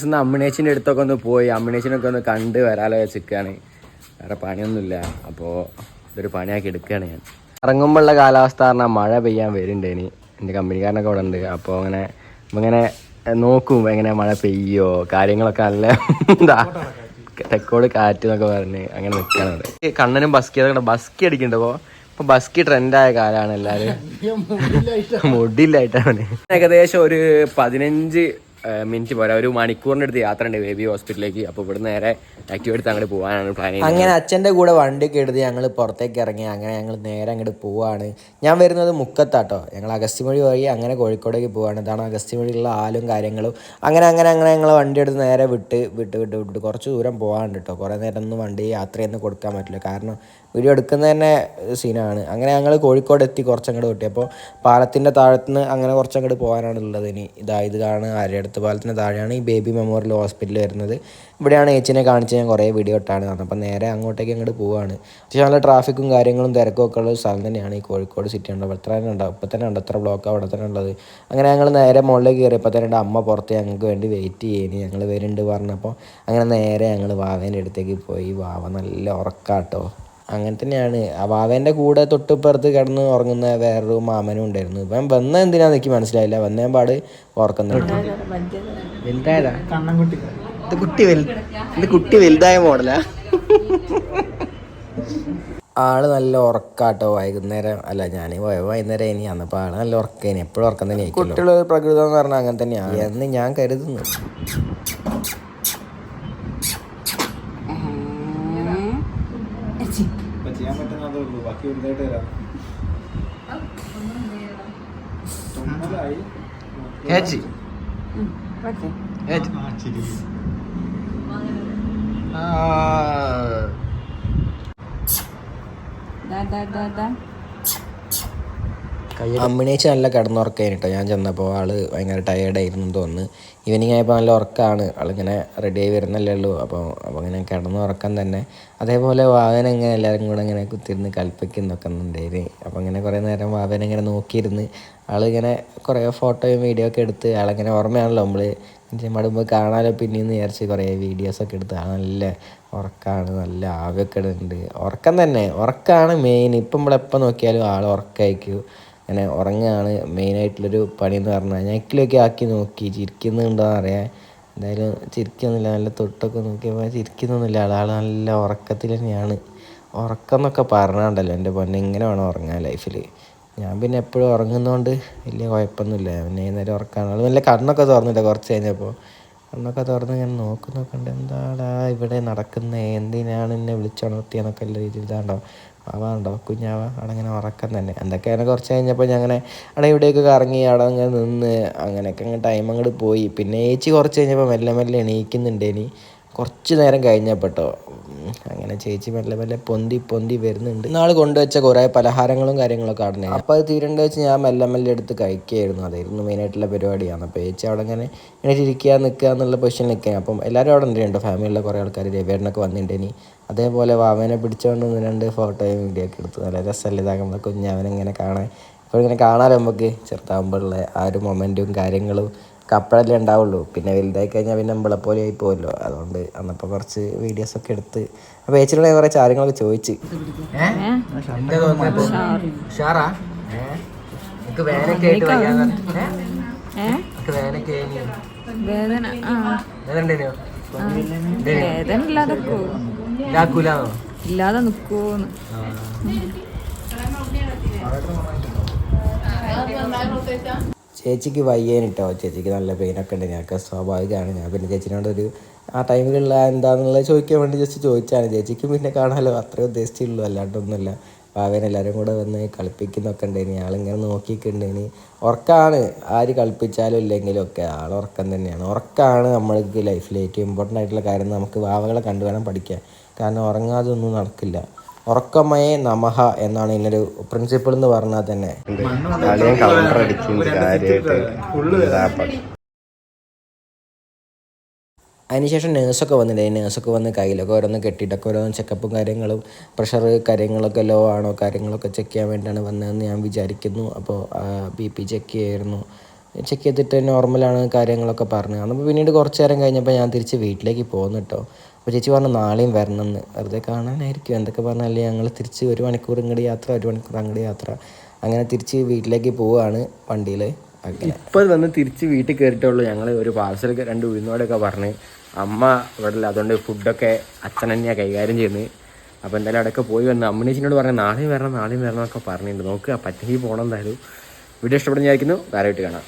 ഇന്ന് അമ്മിണേച്ചിന്റെ അടുത്തൊക്കെ ഒന്ന് പോയി. അമ്മിണേച്ചിനൊക്കെ ഒന്ന് കണ്ട് വരാലോ വെച്ചിരിക്കുകയാണ് വേറെ പണിയൊന്നുമില്ല. അപ്പോൾ ഇതൊരു പണിയാക്കി എടുക്കുകയാണ് ഞാൻ. ഇറങ്ങുമ്പോഴുള്ള കാലാവസ്ഥ പറഞ്ഞാൽ മഴ പെയ്യാൻ വരുന്നുണ്ട് ഇനി. എന്റെ കമ്പനിക്കാരനൊക്കെ അവിടെ ഉണ്ട്. അപ്പോൾ അങ്ങനെ ഇങ്ങനെ നോക്കും എങ്ങനെ മഴ പെയ്യോ കാര്യങ്ങളൊക്കെ നല്ല എന്താ തെക്കോട് കാറ്റ് എന്നൊക്കെ പറഞ്ഞ് അങ്ങനെ നിൽക്കുകയാണ് കണ്ണനും ബസ്കി അതൊക്കെ ബസ്കി അടിക്കുന്നുണ്ട് അപ്പോൾ ഇപ്പൊ ബസ്കി ട്രെൻഡായ കാലാണ് എല്ലാവരും. മുടിയില്ലായിട്ടാണ്. ഏകദേശം ഒരു പതിനഞ്ച് മിനിറ്റ് പോരാ. ഒരു മണിക്കൂറിന്റെ അടുത്ത് യാത്ര ഉണ്ട് ബേബി ഹോസ്പിറ്റലിലേക്ക് അപ്പോൾ ഇവിടെ നേരെ ആക്റ്റീവ് എടുത്ത് അങ്ങോട്ട് പോകാനാണ് പ്ലാൻ ചെയ്യുന്നത് അങ്ങനെ അച്ഛന്റെ കൂടെ വണ്ടി എടുത്ത് ഞങ്ങൾ പുറത്തേക്ക് ഇറങ്ങി. അങ്ങനെ ഞങ്ങൾ നേരെ അങ്ങോട്ട് പോവാണ്. ഞാൻ വരുന്നത് മുക്കത്താട്ടോ. ഞങ്ങൾ അഗസ്തിമൊഴി വഴി അങ്ങനെ കോഴിക്കോടേക്ക് പോവാണ്. ഇതാണ് അഗസ്ത്യമൊഴിയുള്ള ആലും കാര്യങ്ങളും. അങ്ങനെ അങ്ങനെ അങ്ങനെ ഞങ്ങൾ വണ്ടി എടുത്ത് നേരെ വിട്ട് വിട്ട് വിട്ട് വിട്ട് കുറച്ച് ദൂരം പോകാണ്ട് കേട്ടോ കുറേ നേരം ഒന്നും വണ്ടി യാത്രയൊന്നും കൊടുക്കാൻ പറ്റില്ല. കാരണം വീഡിയോ എടുക്കുന്ന തന്നെ സീനാണ് അങ്ങനെ ഞങ്ങൾ കോഴിക്കോട് എത്തി കുറച്ചങ്ങോട്ട് കിട്ടി അപ്പോൾ പാലത്തിന്റെ താഴത്തുനിന്ന് അങ്ങനെ കുറച്ചങ്ങോട്ട് പോകാനാണ് ഉള്ളത് ഇനി. ഇതാ ഇത് കാണുക ആര്യടുത്ത് പാലത്തിന്റെ താഴെയാണ് ഈ ബേബി മെമ്മോറിയൽ ഹോസ്പിറ്റൽ വരുന്നത്. ഇവിടെയാണ് ഏച്ചിനെ കാണിച്ച് ഞാൻ കുറേ വീഡിയോ ഇട്ടാണ് അപ്പം നേരെ അങ്ങോട്ടേക്ക് അങ്ങോട്ട് പോവാണ്. പക്ഷേ നല്ല ട്രാഫിക്കും കാര്യങ്ങളും തിരക്കും ഒക്കെ ഉള്ള സ്ഥലം തന്നെയാണ് ഈ കോഴിക്കോട് സിറ്റി ഉണ്ട് ഇവിടെ തന്നെ ഉണ്ടാവും ഇപ്പം തന്നെ ഉണ്ട്. എത്ര ബ്ലോക്ക് അവിടെ തന്നെ ഉള്ളത്. അങ്ങനെ ഞങ്ങൾ നേരെ മുകളിലേക്ക് കയറിയപ്പോൾ തന്നെ അമ്മ പുറത്ത് ഞങ്ങൾക്ക് വേണ്ടി വെയിറ്റ് ചെയ്യുന്നു ഞങ്ങൾ വരുന്നുണ്ട് പറഞ്ഞപ്പോൾ അങ്ങനെ നേരെ ഞങ്ങൾ വാവേന്റെ അടുത്തേക്ക് പോയി. വാവ നല്ല ഉറക്കാട്ടോ. അങ്ങനെ തന്നെയാണ്. ആ വാവേന്റെ കൂടെ തൊട്ടിപ്പുറത്ത് കിടന്ന് ഉറങ്ങുന്ന വേറൊരു മാമനും ഉണ്ടായിരുന്നു. ഇപ്പം വന്ന എന്തിനാന്ന് എനിക്ക് മനസ്സിലായില്ല. വന്നേ പാട് ഓർക്കുന്നുണ്ട് വലുതായതാ? കണ്ണൻകുട്ടി. ഇത് കുട്ടി വലു ഇത് കുട്ടി വലുതായ മോഡലാ. ആൾ നല്ല ഉറക്കാട്ടോ. വൈകുന്നേരം അല്ല ഞാൻ വൈകുന്നേരം ഇനി അന്നപ്പോൾ ആൾ നല്ല ഉറക്കേനി. എപ്പോഴും ഉറക്കം തന്നെ കുട്ടികളൊരു പ്രകൃതം എന്ന് പറഞ്ഞാൽ അങ്ങനെ തന്നെയാണ് എന്ന് ഞാൻ കരുതുന്നു ഇപ്പൊ ചെയ്യാൻ പറ്റുന്ന അതേ ഉള്ളൂ ബാക്കി വലുതായിട്ട് തരാം തുമ്മലായി ചേച്ചി ആ, ചിരി അമ്മിണേച്ച് നല്ല കിടന്നുറക്കായിരുന്നു കേട്ടോ ഞാൻ ചെന്നപ്പോൾ ആൾ ഭയങ്കര ടയേർഡായിരുന്നു തോന്നുന്നു. ഈവനിങ് ആയപ്പോൾ നല്ല ഉറക്കമാണ് ആളിങ്ങനെ റെഡി ആയി വരുന്നല്ലേ ഉള്ളൂ. അപ്പോൾ അപ്പോൾ ഇങ്ങനെ കിടന്നുറക്കം തന്നെ. അതേപോലെ വാവൻ ഇങ്ങനെ എല്ലാവരും കൂടെ ഇങ്ങനെ കുത്തിരുന്ന് കൽപ്പിക്കുന്നൊക്കെ ഉണ്ടായിരുന്നു അപ്പോൾ ഇങ്ങനെ കുറേ നേരം വാവൻ ഇങ്ങനെ നോക്കിയിരുന്ന് ആളിങ്ങനെ കുറേ ഫോട്ടോയും വീഡിയോ ഒക്കെ എടുത്ത് ആളിങ്ങനെ ഓർമ്മയാണല്ലോ നമ്മൾ മടുമ്പോൾ കാണാലോ പിന്നെയെന്ന് വിചാരിച്ച് കുറേ വീഡിയോസൊക്കെ എടുത്ത്. ആ നല്ല ഉറക്കമാണ് നല്ല ആവിയൊക്കെ ഉണ്ട് ഉറക്കം തന്നെ. ഉറക്കമാണ് മെയിൻ ഇപ്പം നമ്മളെപ്പോൾ നോക്കിയാലും ആൾ ഉറക്കമായിരിക്കും അങ്ങനെ ഉറങ്ങുകയാണ്. മെയിനായിട്ടുള്ളൊരു പണി എന്ന് ഞാൻ ഇക്കിലൊക്കെ ആക്കി നോക്കി ചിരിക്കുന്നുണ്ടോ അറിയാൻ. എന്തായാലും ചിരിക്കുന്നില്ല നല്ല തൊട്ടൊക്കെ നോക്കിയപ്പോൾ ചിരിക്കുന്നൊന്നുമില്ല. ആൾ നല്ല ഉറക്കത്തിൽ തന്നെയാണ്. ഉറക്കം എന്നൊക്കെ പറഞ്ഞാണ്ടല്ലോ എന്റെ പൊന്നെ ഇങ്ങനെ വേണം ഉറങ്ങാൻ ലൈഫിൽ ഞാൻ പിന്നെ എപ്പോഴും ഉറങ്ങുന്നതുകൊണ്ട് വലിയ കുഴപ്പമൊന്നുമില്ല. പിന്നെ നേരം ഉറക്കാണ് നല്ല കണ്ണൊക്കെ തുറന്നില്ല കുറച്ച് കഴിഞ്ഞപ്പോൾ. കണ്ണൊക്കെ തുറന്ന് ഞാൻ നോക്കുന്നൊക്കെ ഉണ്ട് എന്താടാ ഇവിടെ നടക്കുന്നത് എന്തിനാണ് എന്നെ വിളിച്ചുണർത്തിയെന്നൊക്കെ ഉള്ള രീതിയിൽ ഇതാണ്ടോ? ആവാണ്ടോ കുഞ്ഞാവ അവിടെ ഇങ്ങനെ ഉറക്കം തന്നെ. എന്തൊക്കെയാണ് കുറച്ച് കഴിഞ്ഞപ്പോൾ ഞാൻ അങ്ങനെ അവിടെ ഇവിടെയൊക്കെ കറങ്ങി അവിടെ അങ്ങനെ നിന്ന് അങ്ങനെയൊക്കെ അങ്ങ് ടൈം അങ്ങോട്ട് പോയി. പിന്നെ ഏച്ചി കുറച്ച് കഴിഞ്ഞപ്പോൾ മെല്ലെ മെല്ലെ എണീക്കുന്നുണ്ട് ഇനി. കുറച്ച് നേരം കഴിഞ്ഞപ്പോട്ടോ അങ്ങനെ ചേച്ചി മെല്ലെ മെല്ലെ പൊന്തി പൊന്തി വരുന്നുണ്ട്. നാൾ കൊണ്ടുവച്ച കുറേ പലഹാരങ്ങളും കാര്യങ്ങളൊക്കെ അവിടെ അപ്പോൾ അത് തീരേണ്ട വെച്ച് ഞാൻ മെല്ലെ മെല്ലെ എടുത്ത് കഴിക്കുകയായിരുന്നു. അതായിരുന്നു മെയിനായിട്ടുള്ള പരിപാടിയാണ്. അപ്പോൾ ചേച്ചി അവിടെ അങ്ങനെ ഇങ്ങനെ ഇരിക്കുക നിൽക്കുക എന്നുള്ള പൊസിഷനിൽ നിൽക്കുക അപ്പം എല്ലാവരും അവിടെ ഉണ്ട് ഫാമിലിയിലെ കുറേ ആൾക്കാർ രവിയേട്ടനൊക്കെ വന്നിട്ടുണ്ടെനി അതേപോലെ വാമനെ പിടിച്ചുകൊണ്ട് ഒന്ന് രണ്ട് ഫോട്ടോയും വീഡിയോ ഒക്കെ എടുത്തു. നല്ല രസമല്ലേ ഇതാ കുഞ്ഞവനെ ഇങ്ങനെ കാണാൻ. ഇപ്പോൾ ഇങ്ങനെ കാണാമല്ലോ നമുക്ക്? ചെറുതാകുമ്പോഴുള്ള ആ ഒരു മൊമെന്റും കാര്യങ്ങളും ഒക്കെ അപ്പോഴല്ലേ ഉണ്ടാവുള്ളൂ. പിന്നെ വലുതായി കഴിഞ്ഞാൽ പിന്നെ നമ്മളെ പോലെ ആയി പോകുമല്ലോ അതുകൊണ്ട് അന്നപ്പോൾ കുറച്ച് വീഡിയോസ് ഒക്കെ എടുത്ത് അപ്പോൾ ചേച്ചിയുടെ ഞാൻ കുറേ കാര്യങ്ങളൊക്കെ ചോദിച്ച്. എന്താ തോന്നുന്നത് ഉഷാറാ? എനിക്ക് വേനൊക്കെ ആയിട്ട് വയ്യാന്ന് എനിക്ക് വേനൊക്കെ വേദന വേദന ഇല്ലാതെ നിൽക്കൂന്ന് ഇല്ലാതെ നിക്കൂന്ന്. ചേച്ചിക്ക് വയ്യേനിട്ടോ. ചേച്ചിക്ക് നല്ല പെയിനൊക്കെ ഉണ്ട്. ഞങ്ങൾക്ക് സ്വാഭാവികമാണ്. ഞാൻ പിന്നെ ചേച്ചിനോട് ഒരു ആ ടൈമിലുള്ള എന്താണെന്നുള്ളത് ചോദിക്കാൻ വേണ്ടി ജസ്റ്റ് ചോദിച്ചാണ്. ചേച്ചിക്ക് പിന്നെ കാണാമല്ലോ അത്രേ ഉദ്ദേശിച്ചുള്ളൂ. അല്ലാണ്ടൊന്നുമില്ല. പാവൻ എല്ലാവരും കൂടെ വന്ന് കളിപ്പിക്കുന്നൊക്കെ ഉണ്ടായിന് ആളിങ്ങനെ നോക്കിയിട്ടുണ്ടേന് ഉറക്കമാണ് ആര് കളിപ്പിച്ചാലും ഇല്ലെങ്കിലും ഒക്കെ ആൾ ഉറക്കം തന്നെയാണ്. ഉറക്കമാണ് നമ്മൾക്ക് ലൈഫിൽ ഏറ്റവും ഇമ്പോർട്ടന്റ് ആയിട്ടുള്ള കാര്യം. നമുക്ക് വാവകളെ കണ്ടു വേണം പഠിക്കാൻ. കാരണം ഉറങ്ങാതെ ഒന്നും നടക്കില്ല. ഉറക്കമയേ നമഹ എന്നാണ് ഇതിനൊരു പ്രിൻസിപ്പിൾ എന്ന് പറഞ്ഞാൽ തന്നെ. കൗണ്ടർ അടിക്കും അതിനുശേഷം നേഴ്സൊക്കെ വന്നിട്ടുണ്ട് നേഴ്സൊക്കെ വന്ന് കയ്യിലൊക്കെ ഓരോന്ന് കെട്ടിയിട്ടൊക്കെ ഓരോന്ന് ചെക്കപ്പും കാര്യങ്ങളും പ്രഷർ കാര്യങ്ങളൊക്കെ ലോ ആണോ കാര്യങ്ങളൊക്കെ ചെക്ക് ചെയ്യാൻ വേണ്ടിയാണ് വന്നതെന്ന് ഞാൻ വിചാരിക്കുന്നു. അപ്പോൾ ബി പി ചെക്ക് ചെയ്യായിരുന്നു. ചെക്ക് ചെയ്തിട്ട് നോർമലാണ് കാര്യങ്ങളൊക്കെ പറഞ്ഞു അന്നപ്പോൾ പിന്നീട് കുറച്ച് നേരം കഴിഞ്ഞപ്പോൾ ഞാൻ തിരിച്ച് വീട്ടിലേക്ക് പോകുന്നു കേട്ടോ അപ്പോൾ ചേച്ചി പറഞ്ഞു നാളെയും വരണം എന്ന് വെറുതെ കാണാനായിരിക്കും. എന്തൊക്കെ പറഞ്ഞാലേ ഞങ്ങൾ തിരിച്ച് ഒരു മണിക്കൂർ ഇങ്ങോട്ട് യാത്ര ഒരു മണിക്കൂർ അങ്ങോട്ട് യാത്ര. അങ്ങനെ തിരിച്ച് വീട്ടിലേക്ക് പോവുകയാണ് വണ്ടിയിൽ ഇപ്പോൾ വന്ന് തിരിച്ച് വീട്ടിൽ കയറിയിട്ടുള്ളൂ ഞങ്ങൾ ഒരു പാർസൽ രണ്ട് ഉഴുന്നോടൊക്കെ പറഞ്ഞ്. അമ്മ ഇവിടെ അതുകൊണ്ട് ഫുഡൊക്കെ അച്ഛൻ തന്നെയാണ് കൈകാര്യം ചെയ്യുന്നത്. അപ്പോൾ എന്തായാലും അവിടെയൊക്കെ പോയി വന്ന് അമ്മനേച്ചിനോട് പറഞ്ഞു നാളെയും വരണം നാളെയും വരണം എന്നൊക്കെ പറഞ്ഞിട്ടുണ്ട്. നോക്കുക പറ്റുമെങ്കിൽ പോകണം എന്തായാലും. വീഡിയോ ഇഷ്ടപ്പെടുന്ന വിചാരിക്കുന്നു. വേറെ വീട്ടിൽ കാണാം.